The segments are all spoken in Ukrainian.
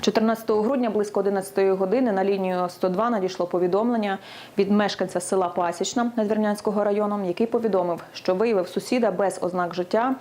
14 грудня близько 11 години на лінію 102 надійшло повідомлення від мешканця села Пасічна Надвірнянського району, який повідомив, що виявив сусіда без ознак життя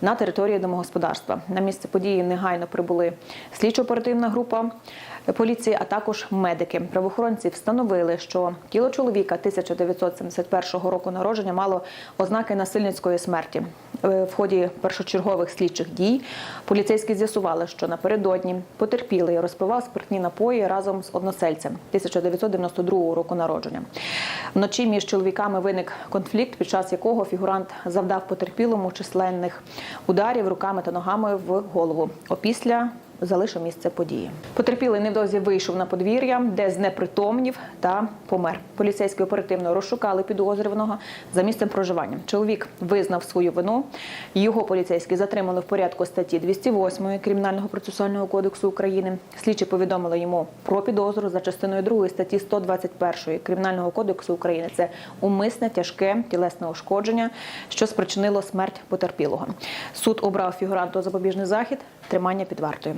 на території домогосподарства. На місце події негайно прибули слідчо-оперативна група поліції, а також медики. Правоохоронці встановили, що тіло чоловіка 1971 року народження мало ознаки насильницької смерті. Е, В ході першочергових слідчих дій поліцейські з'ясували, що напередодні потерпілий розпивав спиртні напої разом з односельцем 1992 року народження. Вночі між чоловіками виник конфлікт, під час якого фігурант завдав потерпілому численних ударів руками та ногами в голову. Опісля залишив місце події. Потерпілий невдовзі вийшов на подвір'я, де знепритомнів та помер. Поліцейські оперативно розшукали підозрюваного за місцем проживання. Чоловік визнав свою вину. Його поліцейські затримали в порядку статті 208 Кримінального процесуального кодексу України. Слідчі повідомили йому про підозру за частиною 2 статті 121 Кримінального кодексу України. Це умисне тяжке тілесне ушкодження, що спричинило смерть потерпілого. Суд обрав фігуранту запобіжний захід, тримання під вартою.